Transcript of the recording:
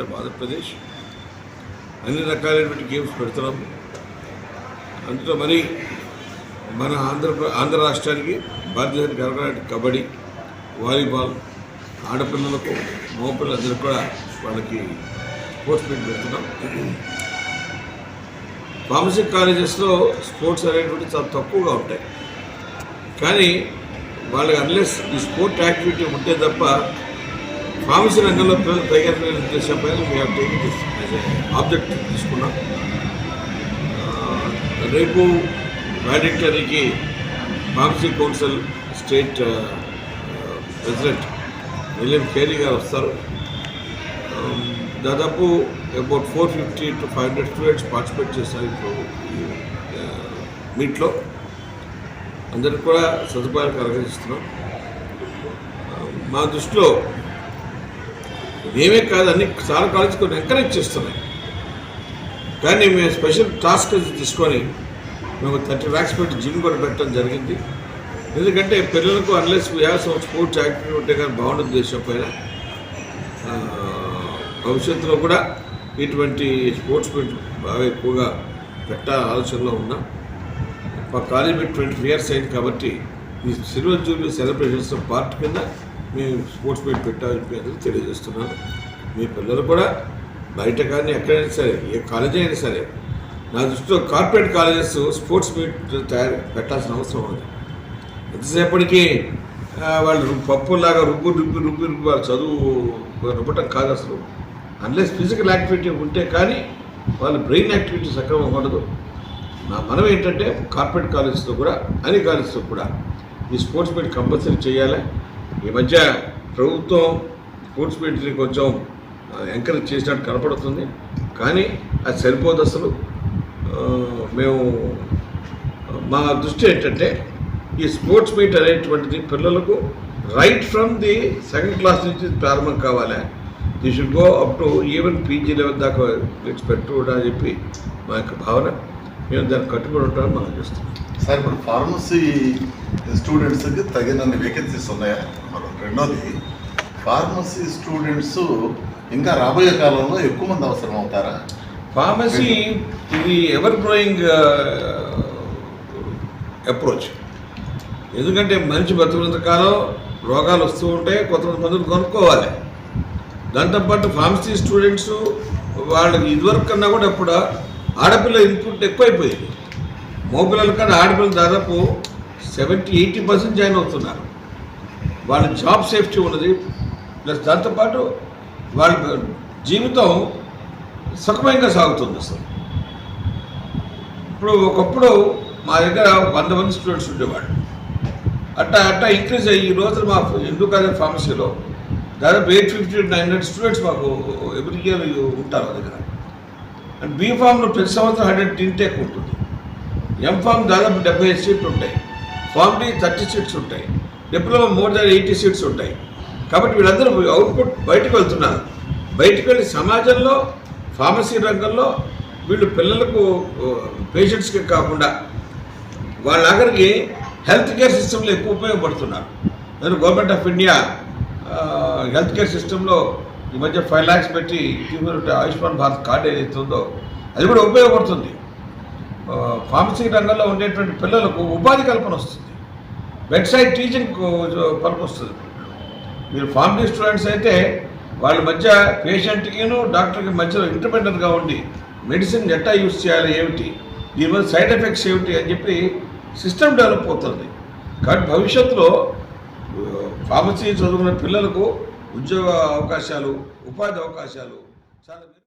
ఆంధ్రప్రదేశ్ అన్ని రకాలైనటువంటి గేమ్స్ పెడుతున్నాం అందులో మరి మన ఆంధ్ర ఆంధ్ర రాష్ట్రానికి భారతదేశానికి కలగడానికి కబడ్డీ వాలీబాల్ ఆడపిల్లలకు మగపిల్లలందరూ కూడా వాళ్ళకి స్పోర్ట్స్ మీట్ పెడుతున్నాం. ఫార్మసీ కాలేజెస్లో స్పోర్ట్స్ అనేటువంటి చాలా తక్కువగా ఉంటాయి. కానీ వాళ్ళకి అన్లెస్ ఈ స్పోర్ట్ యాక్టివిటీ ఉంటే తప్ప ఫార్మసీ రంగంలో పిల్లలు పైగా ఉద్దేశం పైన మేము టేకింగ్ ఆబ్జెక్ట్ తీసుకున్నాం. రేపు వ్యాడెక్టరీకి pharmacy council state president William Carey గారు వస్తారు. దాదాపు about four fifty to five hundred students participate చేస్తారు ఇప్పుడు మీట్లో. అందరికి కూడా సదుపాయాలు కలగజేస్తున్నాం. మా దృష్టిలో మేమే కాదు అన్ని సార్ కాలేజ్ కొన్ని ఎంకరేజ్ చేస్తున్నాయి. కానీ మేము స్పెషల్ టాస్క్ తీసుకొని మేము థర్టీ ల్యాక్స్ పెట్టి జిమ్ కూడా పెట్టడం జరిగింది. ఎందుకంటే పిల్లలకు అన్లెస్ వ్యాస్ స్పోర్ట్స్ యాక్టివిటీ ఉంటే కానీ బాగుంటుంది దేశం పైన. భవిష్యత్తులో కూడా ఇటువంటి స్పోర్ట్స్ మీట్ బాగా ఎక్కువగా పెట్టాల ఆలోచనలో ఉన్నాం. మా కాలేజ్ ట్వంటీ ఇయర్స్ అయింది కాబట్టి ఈ సిల్వర్ జూబ్లీ సెలబ్రేషన్స్ పార్ట్ కింద మేము స్పోర్ట్స్ మీట్ పెట్టాలని మీ తెలియజేస్తున్నాను. మీ పిల్లలు కూడా బయట కానీ ఎక్కడైనా సరే ఏ కాలేజీ అయినా సరే నా దృష్టిలో కార్పొరేట్ కాలేజెస్ స్పోర్ట్స్ మీట్ తయారు పెట్టాల్సిన అవసరం ఉంది. ఎంతసేపటికి వాళ్ళు పప్పులాగా రుబ్బు రుబ్బు రుబ్బు రుబ్బు వాళ్ళు చదువు రుబ్బటం కాదు అసలు. అన్లెస్ ఫిజికల్ యాక్టివిటీ ఉంటే కానీ వాళ్ళ బ్రెయిన్ యాక్టివిటీ సక్రమంగా ఉండదు. నా మనం ఏంటంటే కార్పొరేట్ కాలేజెస్లో కూడా అన్ని కాలేజెస్లో కూడా ఈ స్పోర్ట్స్ మీట్ కంపల్సరీ చేయాలి. ఈ మధ్య ప్రభుత్వం స్పోర్ట్స్ మీట్ని కొంచెం ఎంకరేజ్ చేసినట్టు కనపడుతుంది. కానీ అది సరిపోదు అసలు. మేము మా దృష్టి ఏంటంటే ఈ స్పోర్ట్స్ మీట్ అనేటువంటిది పిల్లలకు right from the second class నుంచి ప్రారంభం కావాలి. The should go up to even PG level దాకా మీట్స్ పెట్టు అని చెప్పి మా యొక్క భావన. మేము దానికి కట్టుబడి ఉంటామని మనం చూస్తాం సార్ ఇప్పుడు ఫార్మసీ స్టూడెంట్స్కి తగినన్ని వేకెన్సీస్ ఉన్నాయా? మరి రెండోది ఫార్మసీ స్టూడెంట్స్ ఇంకా రాబోయే కాలంలో ఎక్కువ మంది అవసరం అవుతారా? ఫార్మసీ ఇది ఎవర్ గ్రోయింగ్ అప్రోచ్ ఎందుకంటే మనిషి బతుకున్నంత కాలం రోగాలు వస్తూ ఉంటాయి కొత్త మందులు కొనుక్కోవాలి. దాంతోపాటు ఫార్మసీ స్టూడెంట్స్ వాళ్ళకి ఇదివరకు కన్నా కూడా అప్పుడు ఆడపిల్ల ఇన్పుట్ ఎక్కువైపోయింది. మగపిల్లల కన్నా ఆడపిల్లలు దాదాపు సెవెంటీ ఎయిటీ పర్సెంట్ జాయిన్ అవుతున్నారు. వాళ్ళ జాబ్ సేఫ్టీ ఉన్నది. ప్లస్ దాంతోపాటు వాళ్ళ జీవితం సుఖమయంగా సాగుతుంది అసలు ఇప్పుడు ఒకప్పుడు మా దగ్గర వంద మంది స్టూడెంట్స్ ఉండేవాళ్ళు. అట్టా అట్టా ఇంక్రీజ్ అయ్యి ఈ రోజు మా హిందూ కాలేజ్ ఫార్మసీలో దాదాపు eight fifty nine hundred students మాకు ఎవ్రీ ఇయర్ ఉంటారు మా దగ్గర. అండ్ బీఫామ్లో ప్రతి సంవత్సరం హండ్రెడ్ ఇంటేక్ ఉంటుంది. ఎంఫామ్ దాదాపు డెబ్బై ఐదు సీట్లు ఉంటాయి. ఫామ్ థర్టీ సీట్స్ ఉంటాయి. Diploma more than eighty seats ఉంటాయి. కాబట్టి వీళ్ళందరూ అవుట్పుట్ బయటకు వెళ్తున్నారు. బయటకు వెళ్ళి సమాజంలో ఫార్మసీ రంగంలో వీళ్ళు పిల్లలకు పేషెంట్స్కి కాకుండా వాళ్ళ హెల్త్ కేర్ సిస్టంలో ఎక్కువ ఉపయోగపడుతున్నారు. నేను government of India health care సిస్టంలో ఈ మధ్య ఫైవ్ ల్యాక్స్ పెట్టి ఆయుష్మాన్ భారత్ కార్డు ఏదైతే ఉందో అది కూడా ఉపయోగపడుతుంది. ఫార్మసీ రంగంలో ఉండేటువంటి పిల్లలకు ఉపాధి కల్పన వస్తుంది. బెడ్ సైడ్ టీచింగ్ పనికి వస్తుంది. మీరు ఫార్మసీ స్టూడెంట్స్ అయితే వాళ్ళ మధ్య పేషెంట్కిను డాక్టర్కి మధ్యలో ఇంటర్మీడియట్గా ఉండి మెడిసిన్ ఎట్టా యూస్ చేయాలి ఏమిటి? దీనివల్ల సైడ్ ఎఫెక్ట్స్ ఏమిటి అని చెప్పి సిస్టమ్ డెవలప్ అవుతుంది. కాబట్టి భవిష్యత్తులో ఫార్మసీ చదువుకున్న పిల్లలకు ఉద్యోగ అవకాశాలు ఉపాధి అవకాశాలు చాలా